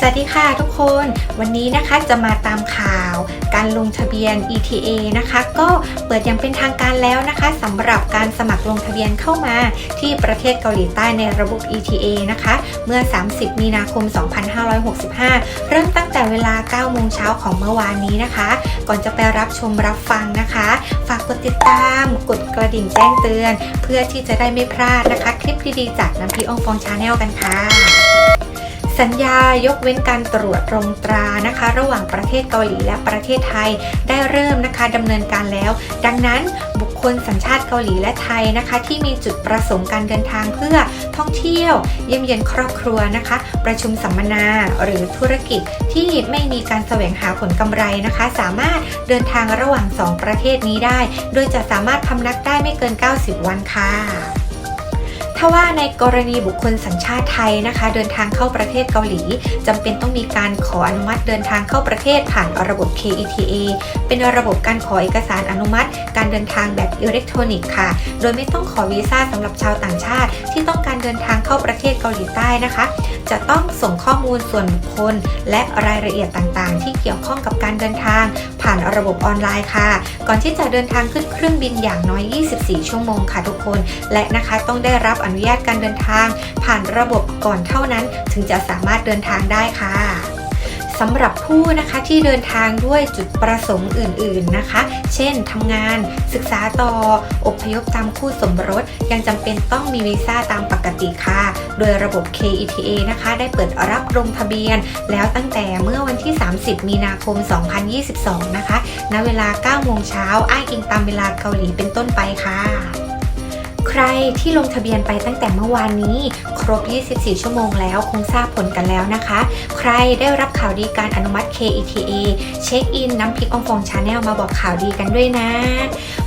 สวัสดีค่ะทุกคนวันนี้นะคะจะมาตามข่าวการลงทะเบียน ETA นะคะ ก็เปิดอย่างเป็นทางการแล้วนะคะสำหรับการสมัครลงทะเบียนเข้ามาที่ประเทศเกาหลีใต้ในระบบ ETA นะคะ เมื่อ 30 มีนาคม 2565 เริ่มตั้งแต่เวลา 9 โมงเช้าของเมื่อวานนี้นะคะ ก่อนจะไปรับชมรับฟังนะคะ ฝากกดติดตาม กดกระดิ่งแจ้งเตือน เพื่อที่จะได้ไม่พลาดนะคะ คลิปดีๆจากน้ำพริกอองฟองชาแนลกันค่ะ สัญญายกเว้นการตรวจตรงตรานะคะ ระหว่างประเทศเกาหลีและประเทศไทยได้เริ่มนะคะดำเนินการแล้ว ดังนั้นบุคคลสัญชาติเกาหลีและไทยนะคะ ที่มีจุดประสงค์การเดินทางเพื่อท่องเที่ยว เยี่ยมเยียนครอบครัวนะคะ ประชุมสัมมนาหรือธุรกิจที่ไม่มีการแสวงหาผลกำไรนะคะ สามารถเดินทางระหว่าง 2 ประเทศนี้ได้ โดยจะสามารถพำนักได้ไม่เกิน 90 วันค่ะ ถ้าว่าในกรณีบุคคลสัญชาติไทยนะคะ เดินทางเข้าประเทศเกาหลีจำเป็นต้องมีการขออนุมัติเดินทางเข้าประเทศผ่านระบบ KETA เป็นระบบการขอเอกสารอนุมัติ การเดินทางแบบอิเล็กทรอนิกส์ค่ะ โดยไม่ต้องขอวีซ่าสำหรับชาวต่างชาติ ที่ต้องการเดินทางเข้าประเทศเกาหลีใต้นะคะ จะต้องส่งข้อมูลส่วนบุคคล และรายละเอียดต่างๆ ที่เกี่ยวข้องกับการเดินทาง ผ่านระบบออนไลน์ค่ะ ก่อนที่จะเดินทางขึ้นเครื่องบินอย่างน้อย 24 ชั่วโมงค่ะทุกคน และนะคะต้องได้รับอนุญาตการเดินทาง ผ่านระบบก่อนเท่านั้น ถึงจะสามารถเดินทางได้ค่ะสำหรับผู้นะคะที่เดินทางด้วยจุดประสงค์อื่นๆนะคะ เช่นทำงานศึกษาต่ออพยพตามคู่สมรส ยังจำเป็นต้องมีวีซ่าตามปกติค่ะ โดยระบบ KETA นะคะ ได้เปิดรับลงทะเบียน แล้วตั้งแต่เมื่อวันที่ 30 มีนาคม 2022 นะคะ ณ เวลา 9 โมงเช้า อ้างอิงตามเวลาเกาหลีเป็นต้นไปค่ะ ใครที่ลงทะเบียนไปตั้งแต่เมื่อวานนี้ ครบ 24 ชั่วโมงแล้วคงทราบผลกันแล้วนะคะ ใครได้รับข่าวดีการอนุมัติ KETA เช็คอินน้ำพริกองฟองชาแนลมาบอกข่าวดีกันด้วยนะ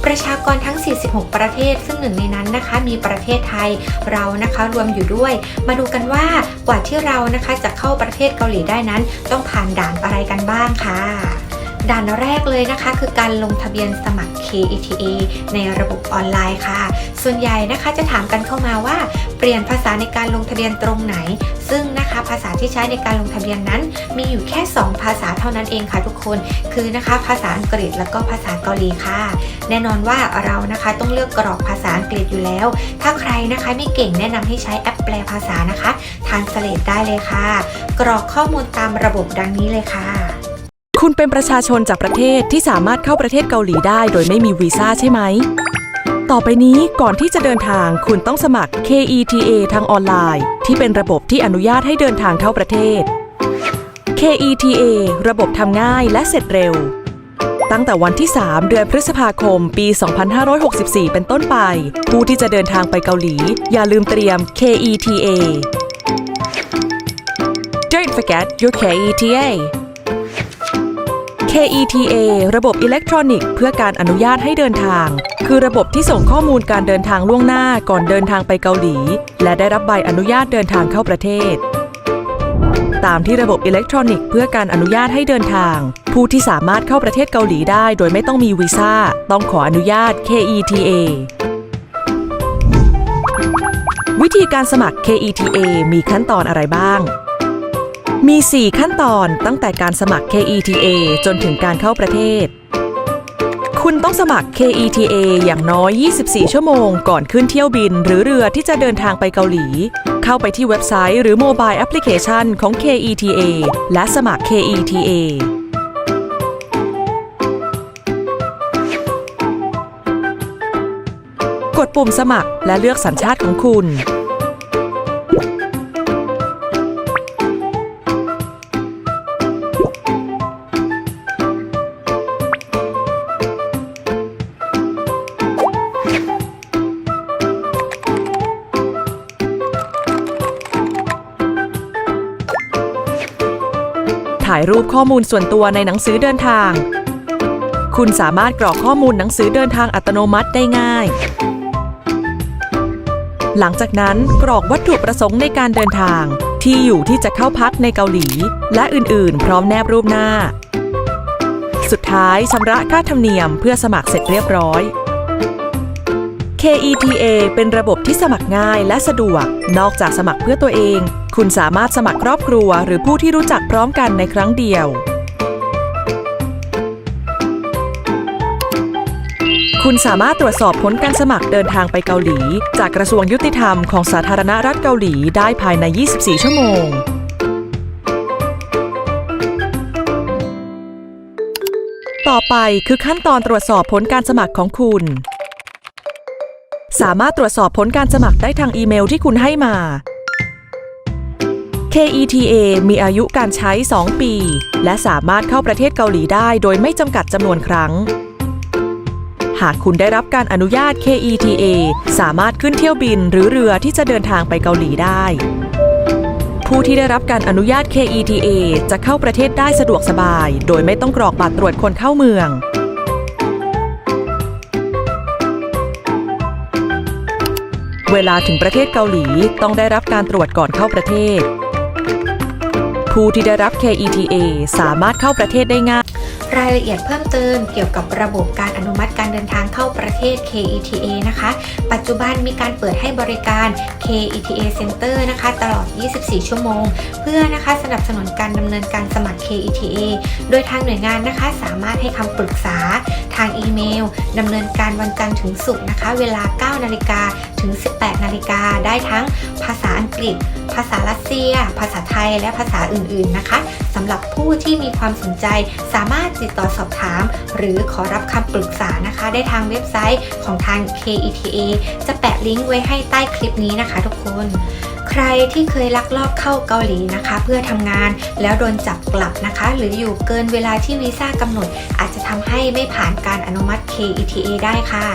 ประชากรทั้ง 46 ประเทศซึ่งหนึ่งในนั้นนะคะ มีประเทศไทยเรานะคะรวมอยู่ด้วย มาดูกันว่ากว่าที่เรานะคะจะเข้าประเทศเกาหลีได้นั้น ต้องผ่านด่านอะไรกันบ้างค่ะ ด่านแรกเลยนะคะ คือการลงทะเบียนสมัคร KETA ในระบบออนไลน์ค่ะ ส่วนใหญ่นะคะจะถามกันเข้ามาว่า เปลี่ยนภาษาในการลงทะเบียนตรงไหน ซึ่งนะคะภาษาที่ใช้ในการลงทะเบียนนั้น มีอยู่แค่ 2 ภาษาเท่านั้นเองค่ะทุกคน คือนะคะภาษาอังกฤษแล้วก็ภาษาเกาหลีค่ะ แน่นอนว่าเรานะคะต้องเลือกกรอกภาษาอังกฤษอยู่แล้ว ถ้าใครนะคะไม่เก่งแนะนำให้ใช้แอปแปลภาษานะคะทานสเลดได้เลยค่ะ กรอกข้อมูลตามระบบดังนี้เลยค่ะ คุณเป็นประชาชนจากประเทศที่สามารถเข้าประเทศเกาหลีได้โดยไม่มีวีซ่าใช่ไหม ต่อไปนี้ก่อนที่จะเดินทางคุณต้องสมัคร KETA ทางออนไลน์ ที่เป็นระบบที่อนุญาตให้เดินทางเข้าประเทศ KETA ระบบทำง่ายและเสร็จเร็ว ตั้งแต่วันที่ 3 เดือนพฤษภาคม ปี 2564 เป็นต้นไป ผู้ที่จะเดินทางไปเกาหลี อย่าลืมเตรียม KETA Don't forget your KETA KETA ระบบอิเล็กทรอนิกส์เพื่อการอนุญาตให้เดินทาง คือระบบที่ส่งข้อมูลการเดินทางล่วงหน้าก่อนเดินทางไปเกาหลี และได้รับใบอนุญาตเดินทางเข้าประเทศ ตามที่ระบบอิเล็กทรอนิกส์เพื่อการอนุญาตให้เดินทาง ผู้ที่สามารถเข้าประเทศเกาหลีได้ โดยไม่ต้องมีวีซ่าต้องขออนุญาต KETA วิธีการสมัคร KETA มีขั้นตอนอะไรบ้าง มี 4 ขั้นตอนตั้งแต่การสมัคร KETA จนถึงการเข้าประเทศ คุณต้องสมัคร KETA อย่างน้อย 24 ชั่วโมง ก่อนขึ้นเที่ยวบิน หรือเรือที่จะเดินทางไปเกาหลี เข้าไปที่เว็บไซต์หรือโมบายแอปพลิเคชันของ KETA และสมัคร KETA กดปุ่มสมัครและเลือกสัญชาติของคุณ ถ่ายรูปข้อมูลส่วนตัวในหนังสือเดินทาง คุณสามารถกรอกข้อมูลหนังสือเดินทางอัตโนมัติได้ง่าย หลังจากนั้นกรอกวัตถุประสงค์ในการเดินทาง ที่อยู่ที่จะเข้าพักในเกาหลี และอื่นๆ พร้อมแนบรูปหน้า สุดท้ายชำระค่าธรรมเนียมเพื่อสมัครเสร็จเรียบร้อย KETA เป็นระบบที่สมัครง่ายและสะดวก นอกจากสมัครเพื่อตัวเอง คุณสามารถสมัครครอบครัวหรือผู้ที่รู้จักพร้อมกันในครั้งเดียว คุณสามารถตรวจสอบผลการสมัครเดินทางไปเกาหลี จากกระทรวงยุติธรรมของสาธารณรัฐเกาหลีได้ภายใน 24 ชั่วโมงต่อไปคือขั้นตอนตรวจสอบผลการสมัครของคุณ สามารถตรวจสอบผลการสมัครได้ทางอีเมลที่คุณให้มา KETA มีอายุการใช้ 2 ปี และสามารถเข้าประเทศเกาหลีได้โดยไม่จำกัดจำนวนครั้ง หากคุณได้รับการอนุญาต KETA สามารถขึ้นเที่ยวบินหรือเรือที่จะเดินทางไปเกาหลีได้ ผู้ที่ได้รับการอนุญาต KETA จะเข้าประเทศได้สะดวกสบาย โดยไม่ต้องกรอกบัตรตรวจคนเข้าเมืองเวลาถึงประเทศเกาหลีต้องได้รับการตรวจก่อนเข้าประเทศ ผู้ที่ได้รับ KETA สามารถเข้าประเทศได้ง่าย รายละเอียดเพิ่มเติมเกี่ยวกับระบบการอนุมัติการเดินทางเข้าประเทศ KETA นะคะ ปัจจุบันมีการเปิดให้บริการ KETA Center นะคะ ตลอด 24 ชั่วโมง เพื่อนะคะสนับสนุนการดำเนินการสมัคร KETA โดยทางหน่วยงานนะคะสามารถให้คำปรึกษาทางอีเมลดำเนินการวันจันทร์ถึงศุกร์นะคะ เวลา 9 นาฬิกา ถึง 18 นาฬิกาได้ทั้งภาษาอังกฤษ ภาษารัสเซีย ภาษาไทยและภาษาอื่นๆนะคะสำหรับผู้ที่มีความสนใจสามารถติดต่อสอบถาม หรือขอรับคำปรึกษานะคะ ได้ทางเว็บไซต์ของทาง KETA จะแปะลิงก์ไว้ให้ใต้คลิปนี้นะคะทุกคน ใครที่เคยลักลอบเข้าเกาหลีนะคะ เพื่อทำงานแล้วโดนจับกลับนะคะ หรืออยู่เกินเวลาที่วีซ่ากำหนด อาจจะทำให้ไม่ผ่านการอนุมัติ KETA ได้ค่ะ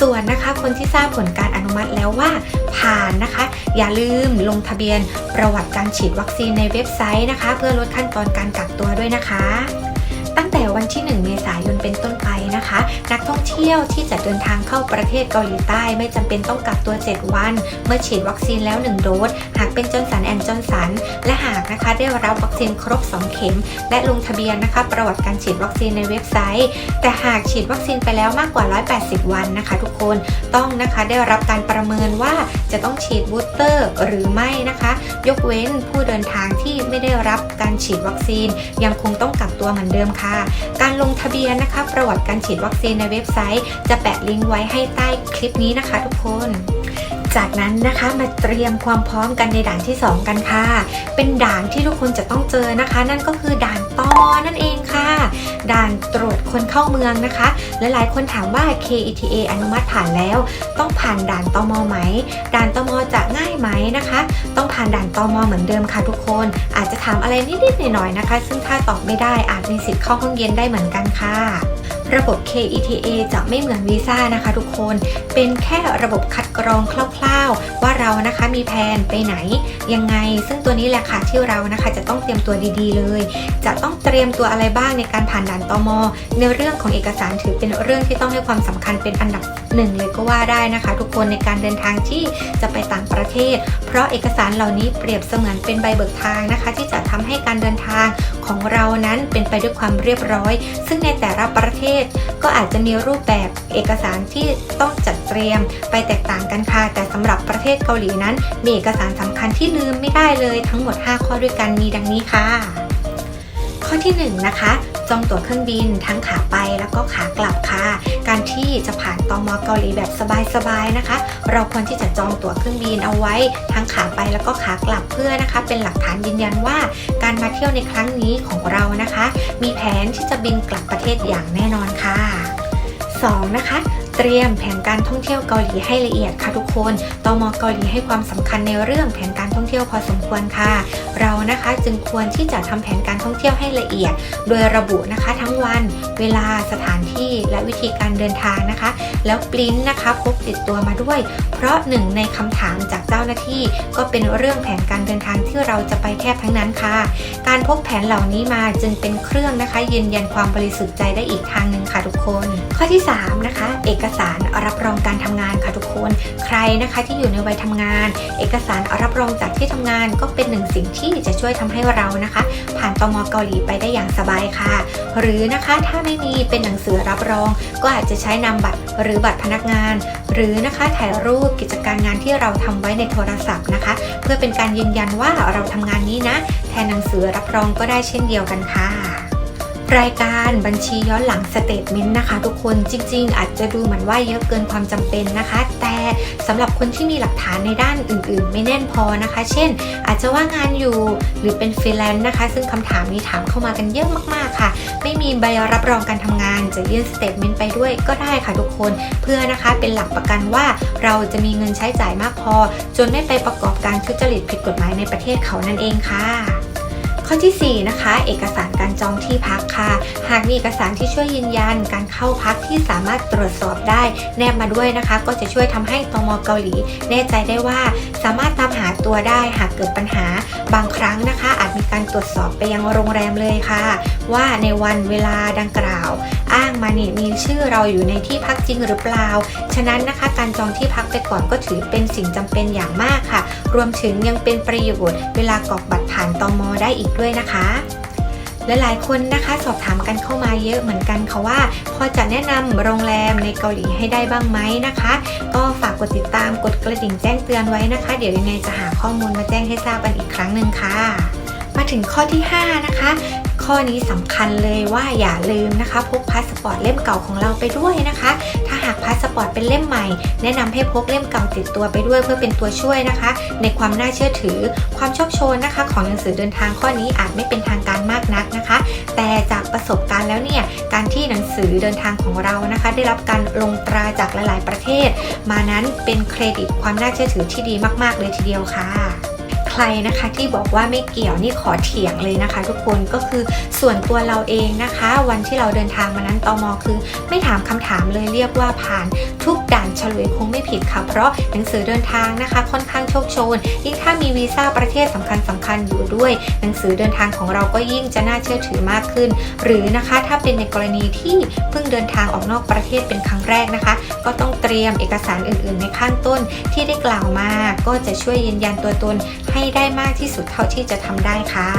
ส่วนนะคะคนที่ทราบผลการอนุมัติแล้วว่าผ่านนะคะ อย่าลืมลงทะเบียนประวัติการฉีดวัคซีนในเว็บไซต์นะคะ เพื่อลดขั้นตอนการกักตัวด้วยนะคะ ตั้งแต่วันที่ 1 เมษายนเป็นต้นไปนะคะ นักท่องเที่ยวที่จะเดินทางเข้าประเทศเกาหลีใต้ไม่จำเป็นต้องกักตัว 7 วัน เมื่อฉีดวัคซีนแล้ว 1 โดส หากเป็นจนสันแอนจอนสัน และหากนะคะได้รับวัคซีนครบ 2 เข็ม และลงทะเบียนนะคะ ประวัติการฉีดวัคซีนในเว็บไซต์ แต่หากฉีดวัคซีนไปแล้วมากกว่า 180 วันนะคะ ทุกคนต้องนะคะได้รับการประเมินว่าจะต้องฉีดบูสเตอร์หรือไม่นะคะ ยกเว้นผู้เดินทางที่ไม่ได้รับการฉีดวัคซีน ยังคงต้องกักตัวเหมือนเดิมค่ะการลงทะเบียนนะคะ ประวัติการฉีดวัคซีนในเว็บไซต์ จะแปะลิงก์ไว้ให้ใต้คลิปนี้นะคะทุกคน จากนั้นนะคะมาเตรียมความพร้อมกันในด่านที่ 2 กันค่ะ เป็นด่านที่ทุกคนจะต้องเจอนะคะ นั่นก็คือด่านตมนั่นเองค่ะ ด่านตรวจคนเข้าเมืองนะคะและหลายคนถามว่า KETA อนุมัติผ่านแล้ว ต้องผ่านด่านตมไหม ด่านตมจะง่ายไหมนะคะ ต้องผ่านด่านตมเหมือนเดิมค่ะทุกคน อาจจะถามอะไรนิดๆหน่อยๆนะคะ ซึ่งถ้าตอบไม่ได้อาจมีสิทธิ์เข้าห้องเย็นได้เหมือนกันค่ะ ระบบ KETA จะไม่เหมือนวีซ่านะคะทุกคน เป็นแค่ระบบคัดกรองคร่าวๆ ว่าเรานะคะมีแผนไปไหน ยังไง ซึ่งตัวนี้แหละค่ะที่เรานะคะจะต้องเตรียมตัวดีๆเลย จะต้องเตรียมตัวอะไรบ้างในการผ่านด่านตม ในเรื่องของเอกสารถือเป็นเรื่องที่ต้องให้ความสำคัญเป็นอันดับหนึ่งเลยก็ว่าได้นะคะ ทุกคนในการเดินทางที่จะไปต่างประเทศ เพราะเอกสารเหล่านี้เปรียบเสมือนเป็นใบเบิกทางนะคะ ที่จะทำให้การเดินทางของเรานั้นเป็นไปด้วยความเรียบร้อย ซึ่งในแต่ละประเทศก็อาจจะมีรูปแบบเอกสารที่ต้องจัดเตรียมไปแตกต่างกันค่ะ แต่สำหรับประเทศเกาหลีนั้น มีเอกสารสำคัญที่ลืมไม่ได้เลย ทั้งหมด 5 ข้อด้วยกันมีดังนี้ค่ะ ข้อที่ 1 นะคะจองตั๋วเครื่องบินทั้งขาไปแล้วก็ขากลับค่ะ การที่จะผ่านตอมอเกาหลีแบบสบายๆนะคะ เราควรที่จะจองตั๋วเครื่องบินเอาไว้ทั้งขาไปแล้วก็ขากลับเพื่อนะคะ เป็นหลักฐานยืนยันว่า การมาเที่ยวในครั้งนี้ของเรานะคะ มีแผนที่จะบินกลับประเทศอย่างแน่นอนค่ะ 2. นะคะ เตรียมแผนการท่องเที่ยวเกาหลีให้ละเอียดค่ะทุกคนตมเกาหลีให้ความสำคัญในเรื่องแผนการท่องเที่ยวพอสมควรค่ะ เรานะคะจึงควรที่จะทำแผนการท่องเที่ยวให้ละเอียด โดยระบุนะคะทั้งวัน เวลาสถานที่และวิธีการเดินทางนะคะ แล้วปริ้นนะคะพกติดตัวมาด้วย เพราะหนึ่งในคำถามจากเจ้าหน้าที่ ก็เป็นเรื่องแผนการเดินทางที่เราจะไปแทบทั้งนั้นค่ะ การพกแผนเหล่านี้มาจึงเป็นเครื่องนะคะยืนยันความบริสุทธิ์ใจได้อีกทางหนึ่งค่ะทุกคน ข้อที่3นะคะเอกสารรับรองการทำงานค่ะทุกคน ใครนะคะที่อยู่ในวัยทำงาน เอกสารรับรองจากที่ทำงานก็เป็นหนึ่งสิ่งที่จะช่วยทำให้เรานะคะ ผ่านตมเกาหลีไปได้อย่างสบายค่ะ หรือนะคะถ้าไม่มีเป็นหนังสือรับรอง ก็อาจจะใช้นำบัตรหรือบัตรพนักงาน หรือนะคะถ่ายรูปกิจการงานที่เราทำไว้ในโทรศัพท์นะคะ เพื่อเป็นการยืนยันว่าเราทำงานนี้นะ แทนหนังสือรับรองก็ได้เช่นเดียวกันค่ะ รายการบัญชีย้อนหลังสเตทเมนต์นะคะ ทุกคนจริง ๆ อาจจะดูเหมือนว่าเยอะเกินความจำเป็นนะคะ แต่สำหรับคนที่มีหลักฐานในด้านอื่น ๆ ไม่แน่นพอนะคะ เช่น อาจจะว่างงานอยู่หรือเป็นฟรีแลนซ์นะคะ ซึ่งคำถามนี้ถามเข้ามากันเยอะมากๆค่ะ ไม่มีใบรับรองการทำงาน จะยื่นสเตทเมนต์ไปด้วยก็ได้ค่ะทุกคนเพื่อนะคะเป็นหลักประกันว่าเราจะมีเงินใช้จ่ายมากพอ จนไม่ไปประกอบการทุจริตผิดกฎหมายในประเทศเขานั่นเองค่ะ ข้อที่ 4 นะคะ เอกสารการจองที่พักค่ะ หากมีเอกสารที่ช่วยยืนยันการเข้าพักที่สามารถตรวจสอบได้แนบมาด้วยนะคะ ก็จะช่วยทำให้ตมเกาหลี แน่ใจได้ว่าสามารถตามหาตัวได้หากเกิดปัญหาบางครั้งนะคะ อาจมีการตรวจสอบไปยังโรงแรมเลยค่ะ ว่าในวันเวลาดังกล่าว อ้างมาเนี่ยมีชื่อเราอยู่ในที่พักจริงหรือเปล่า ฉะนั้นนะคะ การจองที่พักไปก่อนก็ถือเป็นสิ่งจำเป็นอย่างมากค่ะ รวมถึงยังเป็นประโยชน์เวลากรอกบัตรผ่านตมได้อีกด้วยนะคะและหลายคนนะคะสอบถามกันเข้ามาเยอะเหมือนกันค่ะว่า พอจะแนะนำโรงแรมในเกาหลีให้ได้บ้างไหมนะคะ ก็ฝากกดติดตามกดกระดิ่งแจ้งเตือนไว้นะคะ เดี๋ยวยังไงจะหาข้อมูลมาแจ้งให้ทราบกันอีกครั้งหนึ่งค่ะ มาถึงข้อที่ 5 นะคะ ข้อนี้สำคัญเลยว่าอย่าลืมนะคะ พกพาสปอร์ตเล่มเก่าของเราไปด้วยนะคะ หากพาสปอร์ตเป็นเล่มใหม่ แนะนำให้พกเล่มเก่าติดตัวไปด้วยเพื่อเป็นตัวช่วยนะคะ ในความน่าเชื่อถือ ความโชคโชนนะคะ ของหนังสือเดินทางข้อนี้อาจไม่เป็นทางการมากนักนะคะ แต่จากประสบการณ์แล้วเนี่ยการที่หนังสือเดินทางของเรานะคะ ได้รับการลงตราจากหลาย ๆ ประเทศ มานั้นเป็นเครดิตความน่าเชื่อถือที่ดีมาก ๆ เลยทีเดียวค่ะ ใครนะคะที่บอกว่าไม่เกี่ยวนี่ขอเถียงเลยนะคะ ทุกคนก็คือส่วนตัวเราเองนะคะ วันที่เราเดินทางมานั้นตอมอคือ ไม่ถามคำถามเลยเรียกว่าผ่านทุกด่านฉลุยคงไม่ผิดค่ะ เพราะหนังสือเดินทางนะคะ ค่อนข้างโชคโชน ยิ่งถ้ามีวีซ่าประเทศสำคัญสำคัญอยู่ด้วย หนังสือเดินทางของเราก็ยิ่งจะน่าเชื่อถือมากขึ้น หรือนะคะถ้าเป็นในกรณีที่เพิ่งเดินทางออกนอกประเทศเป็นครั้งแรกนะคะ ก็ต้องเตรียมเอกสารอื่น ๆ ในข้างต้นที่ได้กล่าวมาก็จะช่วยยืนยันตัวตนให้ได้มากที่สุดเท่าที่จะทำได้ค่ะ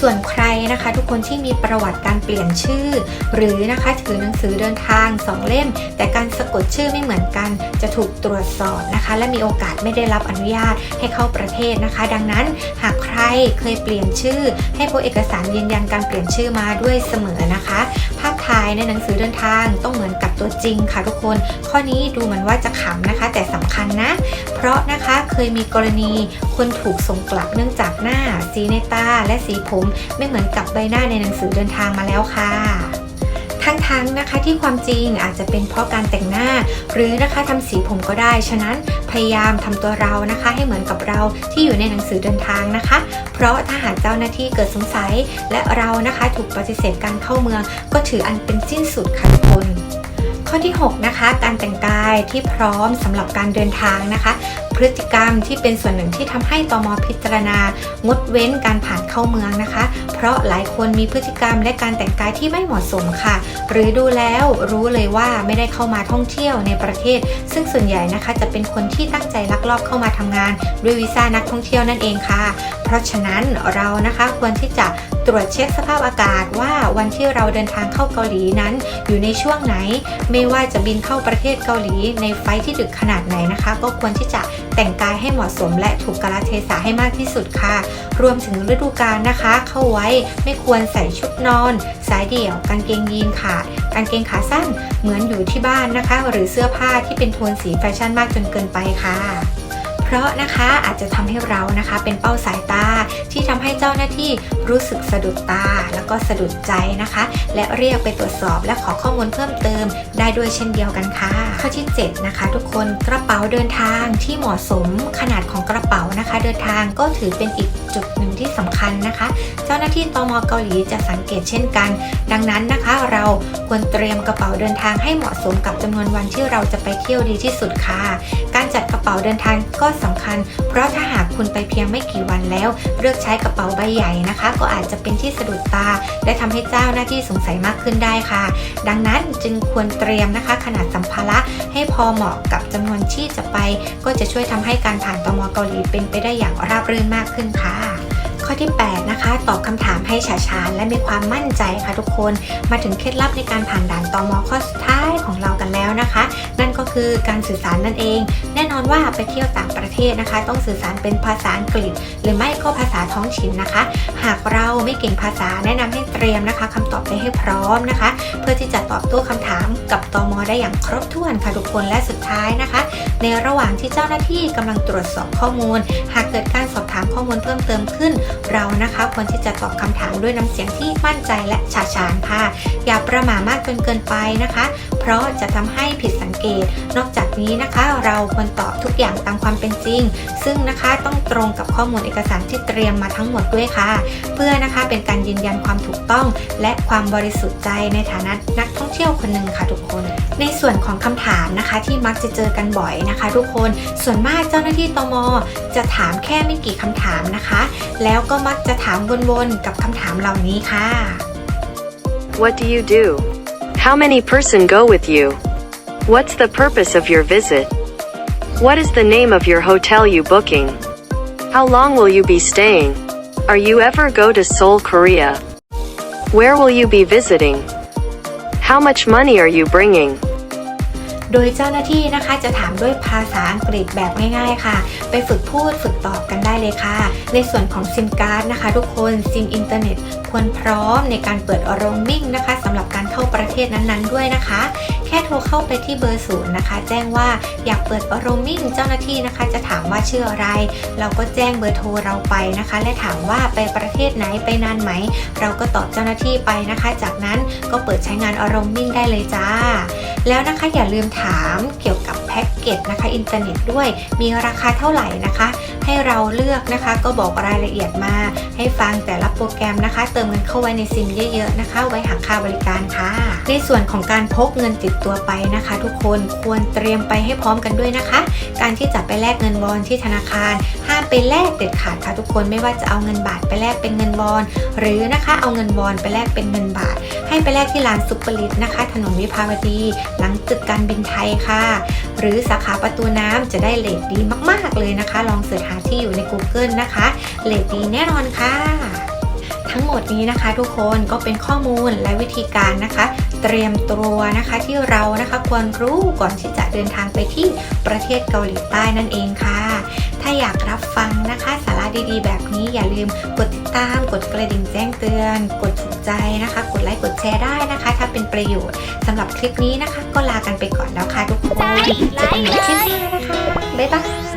ส่วนใครนะคะ ทุกคนที่มีประวัติการเปลี่ยนชื่อ หรือนะคะถือหนังสือเดินทางสองเล่ม แต่การสะกดชื่อไม่เหมือนกัน จะถูกตรวจสอบนะคะ และมีโอกาสไม่ได้รับอนุญาตให้เข้าประเทศนะคะ ดังนั้นหากใครเคยเปลี่ยนชื่อ ให้พกเอกสารยืนยันการเปลี่ยนชื่อมาด้วยเสมอนะคะภาพ ถ่ายในหนังสือเดินทางต้องเหมือนกับตัวจริงค่ะทุกคน ข้อนี้ดูเหมือนว่าจะขำนะคะ แต่สำคัญนะ เพราะนะคะเคยมีกรณีคนถูกส่งกลับเนื่องจากหน้า สีในตาและสีผม ไม่เหมือนกับใบหน้าในหนังสือเดินทางมาแล้วค่ะ ทั้งๆนะคะที่ความจริงอาจจะเป็นเพราะการแต่งหน้า หรือนะคะทำสีผมก็ได้ ฉะนั้นพยายามทำตัวเรานะคะ ให้เหมือนกับเราที่อยู่ในหนังสือเดินทางนะคะ เพราะถ้าหากเจ้าหน้าที่เกิดสงสัย และเรานะคะถูกปฏิเสธการเข้าเมือง ก็ถืออันเป็นสิ้นสุดค่ะทุกคนข้อที่ 6 นะคะ การแต่งกายที่พร้อมสำหรับการเดินทางนะคะ พฤติกรรมที่เป็นส่วนหนึ่งที่ทำให้ตมพิจารณางดเว้นการผ่านเข้าเมืองนะคะ เพราะหลายคนมีพฤติกรรมและการแต่งกายที่ไม่เหมาะสมค่ะ หรือดูแล้วรู้เลยว่าไม่ได้เข้ามาท่องเที่ยวในประเทศ ซึ่งส่วนใหญ่นะคะจะเป็นคนที่ตั้งใจลักลอบเข้ามาทำงาน ด้วยวีซ่านักท่องเที่ยวนั่นเองค่ะ เพราะฉะนั้นเรานะคะควรที่จะตรวจเช็คสภาพอากาศว่าวันที่เราเดินทางเข้าเกาหลีนั้น อยู่ในช่วงไหน ไม่ว่าจะบินเข้าประเทศเกาหลีในไฟที่ดึกขนาดไหนนะคะ ก็ควรที่จะแต่งกายให้เหมาะสมและถูกกาลเทศะให้มากที่สุดค่ะ รวมถึงฤดูกาลนะคะ เข้าไว้ไม่ควรใส่ชุดนอน สายเดี่ยว กางเกงยีนขาดกางเกงขาสั้นเหมือนอยู่ที่บ้านนะคะ หรือเสื้อผ้าที่เป็นโทนสีแฟชั่นมากจนเกินไปค่ะ เพราะนะคะอาจจะทำให้เรานะคะเป็นเป้าสายตาที่ทำให้เจ้าหน้าที่รู้สึกสะดุดตา แล้วก็สะดุดใจนะคะ และเรียกไปตรวจสอบและขอข้อมูลเพิ่มเติม ได้ด้วยเช่นเดียวกันค่ะข้อที่ 7 นะคะ ทุกคนกระเป๋าเดินทางที่เหมาะสมขนาดของกระเป๋านะคะ เดินทางก็ถือเป็นอีกจุดหนึ่งที่สำคัญนะคะ เจ้าหน้าที่ตมเกาหลีจะสังเกตเช่นกัน ดังนั้นนะคะเราควรเตรียมกระเป๋าเดินทางให้เหมาะสมกับจำนวนวันที่เราจะไปเที่ยวดีที่สุดค่ะ การจัดกระเป๋าเดินทางก็สำคัญ เพราะถ้าหากคุณไปเพียงไม่กี่วันแล้ว เลือกใช้กระเป๋าใบใหญ่นะคะ ก็อาจจะเป็นที่สะดุดตา และทำให้เจ้าหน้าที่สงสัยมากขึ้นได้ค่ะ ดังนั้นจึงควรเตรียมนะคะ ขนาดสัมภาระให้พอเหมาะกับจำนวนที่จะไป ก็จะช่วยทำให้การผ่านตมเกาหลีเป็นไปได้อย่างราบรื่นมากขึ้นค่ะข้อที่ 8 นะคะ ตอบคำถามให้ฉาฉานและมีความมั่นใจค่ะทุกคนมาถึงเคล็ดลับในการผ่านด่านตมข้อสุดท้ายของเรากันแล้วนะคะ นั่นก็คือการสื่อสารนั่นเอง แน่นอนว่าไปเที่ยวต่างประ เทศนะคะ ต้องสื่อสารเป็นภาษาอังกฤษ หรือไม่ก็ภาษาท้องถิ่นนะคะ หากเราไม่เก่งภาษาแนะนำให้เตรียมนะคะคำตอบไปให้พร้อมนะคะ เพื่อที่จะตอบโต้คำถามกับตมได้อย่างครบถ้วนค่ะทุกคนและสุดท้ายนะคะ ในระหว่างที่เจ้าหน้าที่กำลังตรวจสอบข้อมูล หากเกิดการสอบถามข้อมูลเพิ่มเติมขึ้น เรานะคะควรที่จะตอบคำถามด้วยน้ำเสียงที่มั่นใจและฉาฉานค่ะอย่าประหม่ามากจนเกินไปนะคะ เพราะจะทำให้ผิดสังเกต นอกจากนี้นะคะ เราควรตอบทุกอย่างตามความเป็นจริง ซึ่งนะคะต้องตรงกับข้อมูลเอกสารที่เตรียมมาทั้งหมดด้วยค่ะ เพื่อนะคะเป็นการยืนยันความถูกต้อง และความบริสุทธิ์ใจในฐานะนักท่องเที่ยวคนหนึ่งค่ะทุกคน ในส่วนของคำถามนะคะที่มักจะเจอกันบ่อยนะคะ ทุกคนส่วนมากเจ้าหน้าที่ตมจะถามแค่ไม่กี่คำถามนะคะ แล้วก็มักจะถามวนๆกับคำถามเหล่านี้ค่ะ What do you do? How many person go with you? What's the purpose of your visit? What is the name of your hotel you booking? How long will you be staying? Are you ever go to Seoul, Korea? Where will you be visiting? How much money are you bringing? โดยเจ้าหน้าที่นะคะจะถามด้วยภาษาอังกฤษแบบง่ายๆค่ะ ไปฝึกพูดฝึกตอบกันได้เลยค่ะ ในส่วนของซิมการ์ดนะคะ ทุกคนซิมอินเทอร์เน็ตควรพร้อมในการเปิดโรมมิ่งนะคะสำหรับการเข้าประเทศนั้นๆด้วยนะคะ แค่โทรเข้าไปที่เบอร์ศูนย์นะคะ แจ้งว่าอยากเปิดโรมมิ่งเจ้าหน้าที่นะคะ จะถามว่าชื่ออะไร เราก็แจ้งเบอร์โทรเราไปนะคะ และถามว่าไปประเทศไหนไปนานไหม เราก็ตอบเจ้าหน้าที่ไปนะคะ จากนั้นก็เปิดใช้งานโรมมิ่งได้เลยจ้า แล้วนะคะอย่าลืมถามเกี่ยวกับแพ็กเกจนะคะอินเทอร์เน็ตด้วย มีราคาเท่าไหร่นะคะ ให้เราเลือกนะคะก็บอกรายละเอียดมา ให้ฟังแต่ละโปรแกรมนะคะ เติมเงินเข้าไว้ในซิมเยอะๆนะคะ ไว้หักค่าบริการค่ะ ในส่วนของการพกเงินติดตัวไปนะคะ ทุกคนควรเตรียมไปให้พร้อมกันด้วยนะคะ การที่จะไปแลกเงินวอนที่ธนาคาร ห้ามไปแลกเด็ดขาดค่ะทุกคนไม่ว่าจะเอาเงินบาทไปแลกเป็นเงินวอน หรือนะคะเอาเงินวอนไปแลกเป็นเงินบาท ให้ไปแลกที่ร้านซุปเปอร์ลิตนะคะ ถนนวิภาวดี หลังตึกการบินไทยค่ะ หรือสาขาประตูน้ำจะได้เลทดีมาก ๆเลยนะคะ ลองเสิร์ชหาที่อยู่ใน Google นะคะเลทดีแน่นอนค่ะทั้งหมดนี้นะคะทุกคนก็เป็นข้อมูลและวิธีการนะคะ เตรียมตัวนะคะที่เรานะคะควรรู้ก่อนที่จะเดินทางไปที่ประเทศเกาหลีใต้นั่นเองค่ะ ถ้าอยากรับฟังนะคะสาระดีๆ แบบนี้อย่าลืมกดติดตามกดกระดิ่งแจ้งเตือน กดถูกใจนะคะ กดไลค์กดแชร์ได้นะคะ ถ้าเป็นประโยชน์สำหรับคลิปนี้นะคะ ก็ลากันไปก่อนแล้วค่ะทุกคนเจอกันใหม่คลิปหน้านะคะบ๊ายบาย